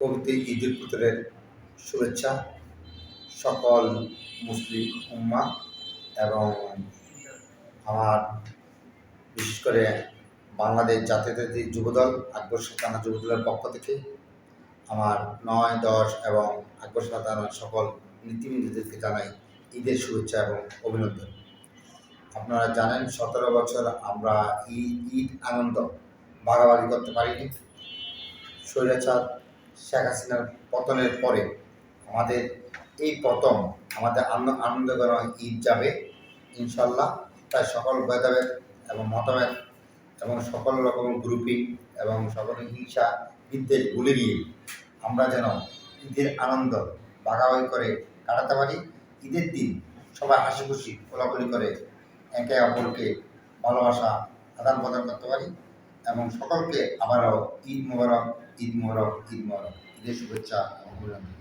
পবিত্র ঈদ উল ফিতরের শুভেচ্ছা সকল মুসলিম উম্মা এবং আমার বিশেষ করে বাংলাদেশ জাতীয়তাবাদী যুবদল, আকবর থানা যুবদলের পক্ষ থেকে আমার নয়, দশ এবং আকবর থানার সকল নীতিবৃন্দদেরকে জানাই ঈদের শুভেচ্ছা এবং অভিনন্দন। আপনারা জানেন সতেরো বছর আমরা ঈদ ঈদ আনন্দ ভাগাভাগি করতে পারিনি। স্বৈরাচার শেখ হাসিনার পতনের পরে আমাদের এই পতন আমাদের আনন্দ করা ঈদ যাবে ইনশাল্লাহ তাই সকল ভেদাভেদ এবং মতভেদ এবং সকল রকম গ্রুপিং এবং সকল হিংসা বিদ্বেষ ভুলে গিয়ে আমরা যেন ঈদের আনন্দ ভাগাভাগি করে কাটাতে পারি। ঈদের দিন সবাই হাসি খুশি, কোলাকুলি করে একে অপরকে ভালোবাসা আদান প্রদান করতে পারি। এবং সকলকে আবারও ঈদ মোবারক ঈদ মোবারক ঈদ মোবারক। ঈদের শুভেচ্ছা এবং অভিনন্দন।